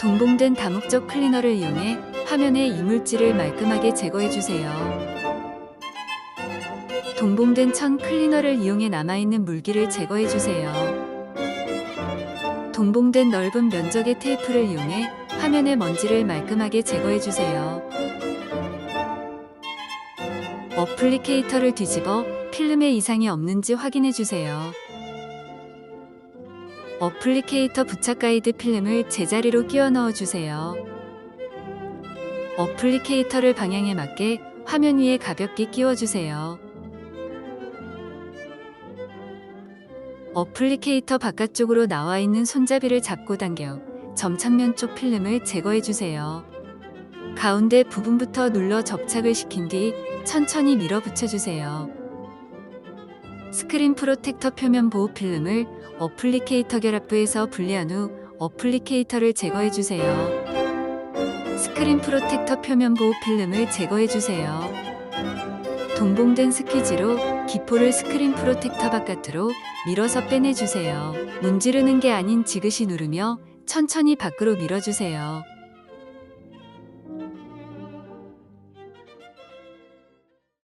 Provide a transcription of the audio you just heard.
동봉된 다목적 클리너를 이용해 화면의 이물질을 말끔하게 제거해 주세요. 동봉된 천 클리너를 이용해 남아있는 물기를 제거해 주세요. 동봉된 넓은 면적의 테이프를 이용해 화면의 먼지를 말끔하게 제거해 주세요. 어플리케이터를 뒤집어 필름에 이상이 없는지 확인해 주세요. 어플리케이터 부착 가이드 필름을 제자리로 끼워 넣어 주세요. 어플리케이터를 방향에 맞게 화면 위에 가볍게 끼워 주세요. 어플리케이터 바깥쪽으로 나와 있는 손잡이를 잡고 당겨 점착면 쪽 필름을 제거해 주세요. 가운데 부분부터 눌러 접착을 시킨 뒤 천천히 밀어 붙여 주세요. 스크린 프로텍터 표면 보호 필름을 어플리케이터 결합부에서 분리한 후 어플리케이터를 제거해 주세요. 스크린 프로텍터 표면 보호 필름을 제거해 주세요. 동봉된 스퀴지로 기포를 스크린 프로텍터 바깥으로 밀어서 빼내 주세요. 문지르는 게 아닌 지그시 누르며 천천히 밖으로 밀어 주세요.